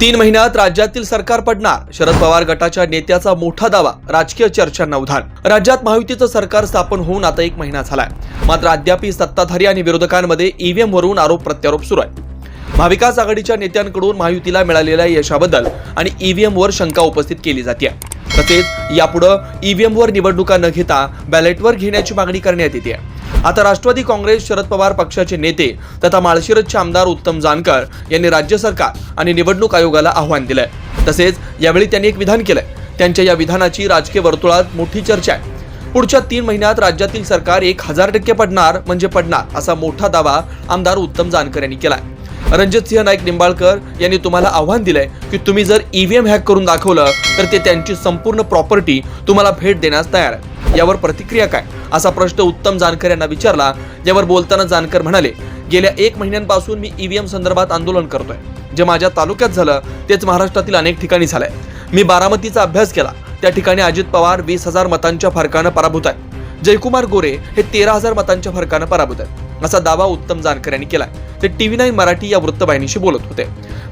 तीन महिन्यात राज्यातील सरकार पडणार. शरद पवार गटाच्या नेत्याचा मोठा दावा राजकीय चर्चांना उधाण. राज्यात महायुतीचं सरकार स्थापन होऊन आता एक महिना झालाय. मात्र अद्यापही सत्ताधारी आणि विरोधकांमध्ये ईव्हीएम वरून आरोप प्रत्यारोप सुरू आहे. महाविकास आघाडीच्या नेत्यांकडून महायुतीला मिळालेल्या यशाबद्दल आणि ईव्हीएम वर शंका उपस्थित केली जाते तसेच यापुढे ईव्हीएम वर निवडणुका न घेता बॅलेटवर घेण्याची मागणी करण्यात येते. आता राष्ट्रवादी काँग्रेस शरद पवार पक्षाचे नेते तथा माळशिरसचे आमदार उत्तम जानकर यांनी राज्य सरकार आणि निवडणूक आयोगाला आव्हान दिलंय. तसेच यावेळी त्यांनी एक विधान केलंय. त्यांच्या या विधानाची राजकीय वर्तुळात मोठी चर्चा आहे. पुढच्या तीन महिन्यात राज्यातील सरकार एक हजार टक्के पडणार म्हणजे पडणार असा मोठा दावा आमदार उत्तम जानकर यांनी केलाय. रणजित सिंह नाईक निंबाळकर यांनी तुम्हाला आव्हान दिलंय की तुम्ही जर ईव्हीएम हॅक करून दाखवलं तर ते त्यांची संपूर्ण प्रॉपर्टी तुम्हाला भेट देण्यास तयार आहे. यावर प्रतिक्रिया काय? असा प्रश्न उत्तम जानकर यांना विचारला यावर बोलताना जानकर म्हणाले गेल्या एक महिन्यांपासून मी ईव्हीएम संदर्भात आंदोलन करतोय. जे माझ्या तालुक्यात झालं तेच महाराष्ट्रातील अनेक ठिकाणी झालंय. मी बारामतीचा अभ्यास केला. त्या ठिकाणी अजित पवार वीस हजार मतांच्या फरकानं पराभूत आहे. जयकुमार गोरे हे तेरा हजार मतांच्या फरकानं पराभूत आहेत. असा दावा उत्तम जानकर यांनी केलाय. ते टीव्ही नाईन मराठी या वृत्तवाहिनीशी बोलत होते.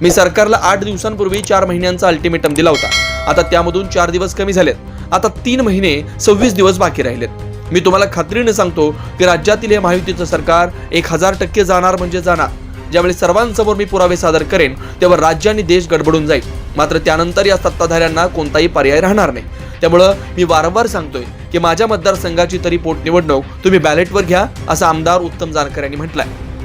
मी सरकारला आठ दिवसांपूर्वी चार महिन्यांचा अल्टिमेटम दिला होता. आता त्यामधून चार दिवस कमी झालेत. आता तीन महिने सव्वीस दिवस बाकी राहिलेत. मी तुम्हाला खात्रीने सांगतो की राज्यातील हे महायुतीचं सरकार एक हजार टक्के जाणार म्हणजे जाणार. ज्यावेळी सर्वांसमोर मी पुरावे सादर करेन तेव्हा राज्य आणि देश गडबडून जाईल. मात्र त्यानंतर या सत्ताधाऱ्यांना कोणताही पर्याय राहणार नाही. त्यामुळं मी वारंवार सांगतोय की माझ्या मतदारसंघाची तरी पोटनिवडणूक तुम्ही बॅलेटवर घ्या असं आमदार उत्तम जानकर यांनी म्हटलंय.